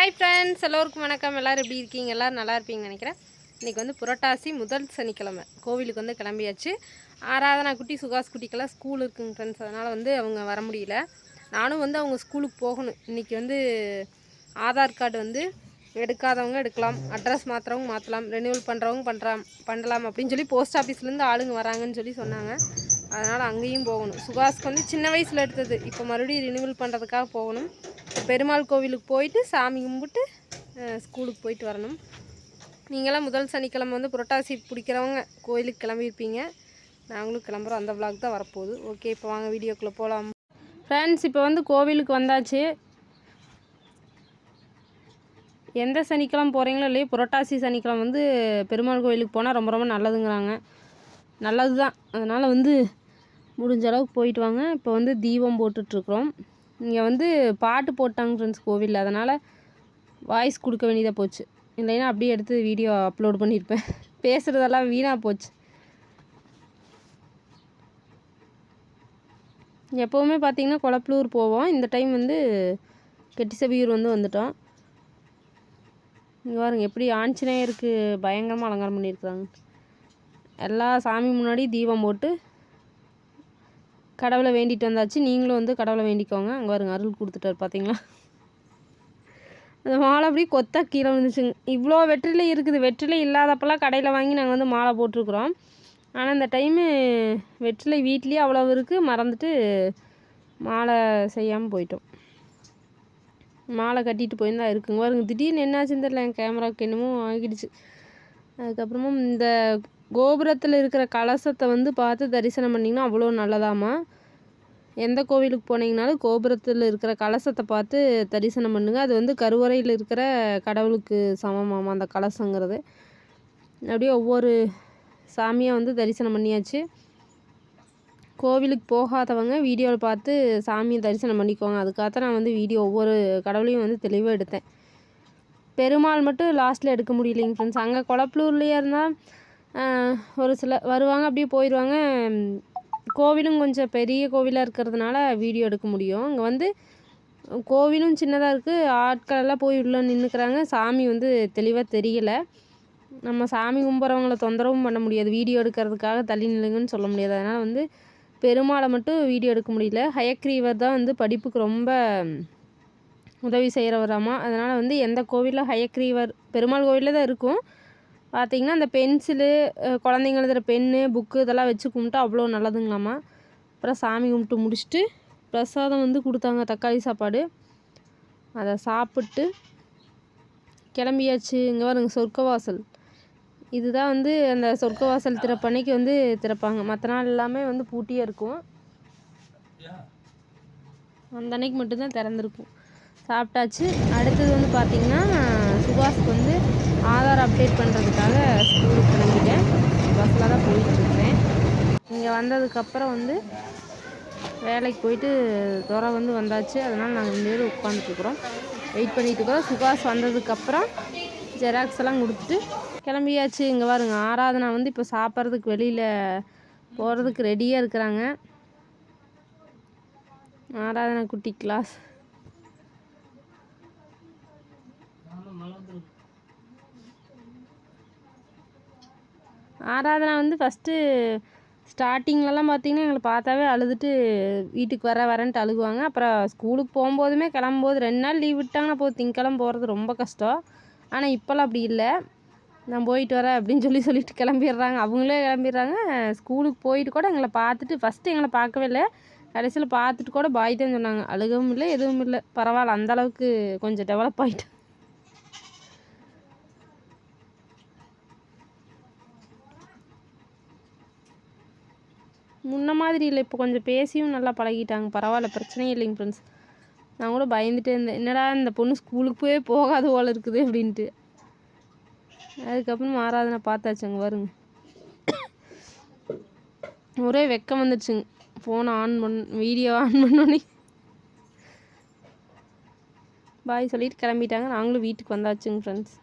Hi friends எல்லோருக்கும் வணக்கம். எல்லோரும் எப்படி இருக்கீங்க? எல்லோரும் நல்லா இருப்பீங்கன்னு நினைக்கிறேன். இன்றைக்கி வந்து புரட்டாசி முதல் சனிக்கிழமை. கோவிலுக்கு வந்து கிளம்பியாச்சு. ஆராதனா குட்டி சுகாஸ் குட்டிக்கெல்லாம் ஸ்கூல் இருக்குங்க ஃப்ரெண்ட்ஸ் அதனால் வந்து அவங்க வர முடியல. நானும் வந்து அவங்க ஸ்கூலுக்கு போகணும். இன்றைக்கி வந்து ஆதார் கார்டு வந்து எடுக்காதவங்க எடுக்கலாம். அட்ரஸ் மாற்றுறவங்க மாற்றலாம் ரெனியூவல் பண்ணுறவங்க பண்ணுறாம் பண்ணலாம் அப்படின்னு சொல்லி போஸ்ட் ஆஃபீஸ்லேருந்து ஆளுங்க வராங்கன்னு சொல்லி சொன்னாங்க. அதனால் அங்கேயும் போகணும். சுகாஸ்க்கு வந்து சின்ன வயசில் எடுத்தது. இப்போ மறுபடியும் ரினிவல் பண்ணுறதுக்காக போகணும். பெருமாள் கோவிலுக்கு போயிட்டு சாமி கும்பிட்டு ஸ்கூலுக்கு போயிட்டு வரணும். நீங்களாம் முதல் சனிக்கிழமை வந்து புரட்டாசி பிடிக்கிறவங்க கோயிலுக்கு கிளம்பியிருப்பீங்க. நாங்களும் கிளம்புறோம். அந்த விளாக் தான் வரப்போகுது. ஓகே இப்போ வாங்க வீடியோக்குள்ளே போகலாம் ஃப்ரெண்ட்ஸ் இப்போ வந்து கோவிலுக்கு வந்தாச்சு. எந்த சனிக்கிழமை போகிறீங்களோ இல்லையோ புரட்டாசி சனிக்கிழமை வந்து பெருமாள் கோயிலுக்கு போனால் ரொம்ப ரொம்ப நல்லதுங்கிறாங்க. நல்லது தான் அதனால் வந்து முடிஞ்ச அளவுக்கு போயிட்டு வாங்க. இப்போ வந்து தீபம் போட்டுட்ருக்குறோம். இங்கே வந்து பாட்டு போட்டாங்க ஃப்ரெண்ட்ஸ் கோவிலில். அதனால் வாய்ஸ் கொடுக்க வேண்டியதாக போச்சு. இல்லைன்னா அப்படியே எடுத்து வீடியோ அப்லோட் பண்ணியிருப்பேன் பேசுகிறதெல்லாம் வீணாக போச்சு. எப்போவுமே பார்த்திங்கன்னா கொளப்பலூர் போவோம். இந்த டைம் வந்து கெட்டிசபியூர் வந்து வந்துட்டோம். இங்கே பாருங்க எப்படி ஆஞ்சநேயருக்கு பயங்கரமாக அலங்காரம் பண்ணியிருக்கிறாங்க எல்லா சாமி முன்னாடி தீபம் போட்டு கடவுளை வேண்டிட்டு வந்தாச்சு. நீங்களும் வந்து கடவுளை வேண்டிக்கோங்க. அங்கே பாருங்க அருள் கொடுத்துட்டாரு பார்த்தீங்களா அந்த மாலை அப்படியே கொத்தா கீழே வந்துச்சுங்க இவ்வளோ வெற்றிலை இருக்குது. வெற்றிலை இல்லாதப்பெல்லாம் கடையில் வாங்கி நாங்கள் வந்து மாலை போட்டிருக்குறோம். ஆனால் இந்த டைமு வெற்றிலை வீட்லேயே அவ்வளோ இருக்குது மறந்துட்டு மாலை செய்யாமல் போயிட்டோம். மாலை கட்டிட்டு போயிருந்தா இருக்குங்க. பாருங்க திடீர்னு என்னாச்சுன்னு தெரியல என் கேமராவுக்கு என்னமோ ஆகிடுச்சு. அதுக்கப்புறமும் இந்த கோபுரத்தில் இருக்கிற கலசத்தை வந்து பார்த்து தரிசனம் பண்ணிங்கன்னா அவ்வளோ நல்லதாம்மா. எந்த கோவிலுக்கு போனீங்கனாலும் கோபுரத்தில் இருக்கிற கலசத்தை பார்த்து தரிசனம் பண்ணுங்கள் அது வந்து கருவறையில் இருக்கிற கடவுளுக்கு சமமாமா அந்த கலசங்கிறது. அப்படியே ஒவ்வொரு சாமியாக வந்து தரிசனம் பண்ணியாச்சு. கோவிலுக்கு போகாதவங்க வீடியோவில் பார்த்து சாமியை தரிசனம் பண்ணிக்கோங்க. அதுக்காக நான் வந்து வீடியோ ஒவ்வொரு கடவுளையும் வந்து தெளிவாக எடுத்தேன். பெருமாள் மட்டும் லாஸ்ட்டில் எடுக்க முடியலைங்க ஃப்ரெண்ட்ஸ் அங்கே குளப்பலூர்லேயே இருந்தால் ஒரு சில வருவாங்க அப்படியே போயிடுவாங்க. கோவிலும் கொஞ்சம் பெரிய கோவிலாக இருக்கிறதுனால வீடியோ எடுக்க முடியும். அங்கே வந்து கோவிலும் சின்னதாக இருக்குது ஆட்கள் எல்லாம் போய் உள்ளே நின்றுக்கிறாங்க சாமி வந்து தெளிவாக தெரியலை. நம்ம சாமி கும்பிட்றவங்கள தொந்தரவும் பண்ண முடியாது. வீடியோ எடுக்கிறதுக்காக தள்ளி நில்லுங்கன்னு சொல்ல முடியாது. அதனால் வந்து பெருமாளை மட்டும் வீடியோ எடுக்க முடியல. ஹயக்ரீவர் தான் வந்து படிப்புக்கு ரொம்ப உதவி செய்கிறவராமா அதனால் வந்து எந்த கோவிலில் ஹயக்ரீவர் பெருமாள் கோவிலில் தான் இருக்கும். பார்த்திங்கன்னா அந்த பென்சிலு குழந்தைங்க எழுதுகிற பென்னு புக்கு இதெல்லாம் வச்சு கும்பிட்டா அவ்வளோ நல்லதுங்களாம்மா. அப்புறம் சாமி கும்பிட்டு முடிச்சுட்டு பிரசாதம் வந்து கொடுத்தாங்க தக்காளி சாப்பாடு. அதை சாப்பிட்டு கிளம்பியாச்சு. இங்கே பாருங்க சொர்க்கவாசல். இதுதான் வந்து அந்த சொர்க்கவாசல் திறப்பன்னைக்கு வந்து திறப்பாங்க. மற்ற நாள் எல்லாமே வந்து பூட்டியே இருக்கும். அந்த அன்னைக்கு மட்டும்தான் திறந்துருக்கும். சாப்பிட்டாச்சு. அடுத்தது வந்து பார்த்திங்கன்னா சுபாஷுக்கு வந்து ஆதார் அப்டேட் பண்ணுறதுக்காக ஸ்கூலுக்கு கிளம்பிட்டேன். பஸ்ஸில் தான் போயிட்டுருக்கேன் இங்கே வந்ததுக்கப்புறம் வந்து வேலைக்கு போயிட்டு துறை வந்து வந்தாச்சு. அதனால் நாங்கள் ரெண்டு பேரும் வெயிட் பண்ணிகிட்டு இருக்கிறோம் வந்ததுக்கப்புறம் ஜெராக்ஸ் எல்லாம் கொடுத்துட்டு கிளம்பியாச்சு. இங்கே பாருங்க ஆராதனா வந்து இப்போ சாப்பிட்றதுக்கு வெளியில் போகிறதுக்கு ரெடியாக இருக்கிறாங்க. ஆராதனா குட்டி கிளாஸ் ஆராதனா வந்து ஃபஸ்ட்டு ஸ்டார்டிங்லலாம் பார்த்திங்கன்னா எங்களை பார்த்தாவே அழுதுட்டு வீட்டுக்கு வர வரேன்ட்டு அழுகுவாங்க. அப்புறம் ஸ்கூலுக்கு போகும்போதுமே கிளம்பும்போது ரெண்டு நாள் லீவ் விட்டாங்கன்னா போது திங்கக்கிழமை போகிறது ரொம்ப கஷ்டம். ஆனால் இப்போல்லாம் அப்படி இல்லை. நான் போயிட்டு வரேன் அப்படின்னு சொல்லி சொல்லிட்டு கிளம்பிடுறாங்க. அவங்களே கிளம்பிடுறாங்க. ஸ்கூலுக்கு போயிட்டு கூட எங்களை பார்த்துட்டு ஃபஸ்ட்டு எங்களை பார்க்கவே இல்லை. கடைசியில் பார்த்துட்டு கூட பாய் தான் சொன்னாங்க. அழுகவும் இல்லை எதுவும் இல்லை. பரவாயில்ல அந்தளவுக்கு கொஞ்சம் டெவலப் ஆகிட்டு முன்ன மாதிரி இல்லை. இப்போ கொஞ்சம் பேசியும் நல்லா பழகிட்டாங்க. பரவாயில்ல பிரச்சனையே இல்லைங்க ஃப்ரெண்ட்ஸ் நான் கூட பயந்துட்டே இருந்தேன். என்னடா இந்த பொண்ணு ஸ்கூலுக்கு போய் போகாத போல இருக்குது அப்படின்ட்டு. அதுக்கப்புறம் ஆராதனை பார்த்தாச்சுங்க வருங்க ஒரே வெக்கம் வந்துடுச்சுங்க ஃபோனை ஆன் பண் வீடியோ ஆன் பண்ணோன்னே பாய் சொல்லிட்டு கிளம்பிட்டாங்க. நாங்களும் வீட்டுக்கு வந்தாச்சுங்க ஃப்ரெண்ட்ஸ்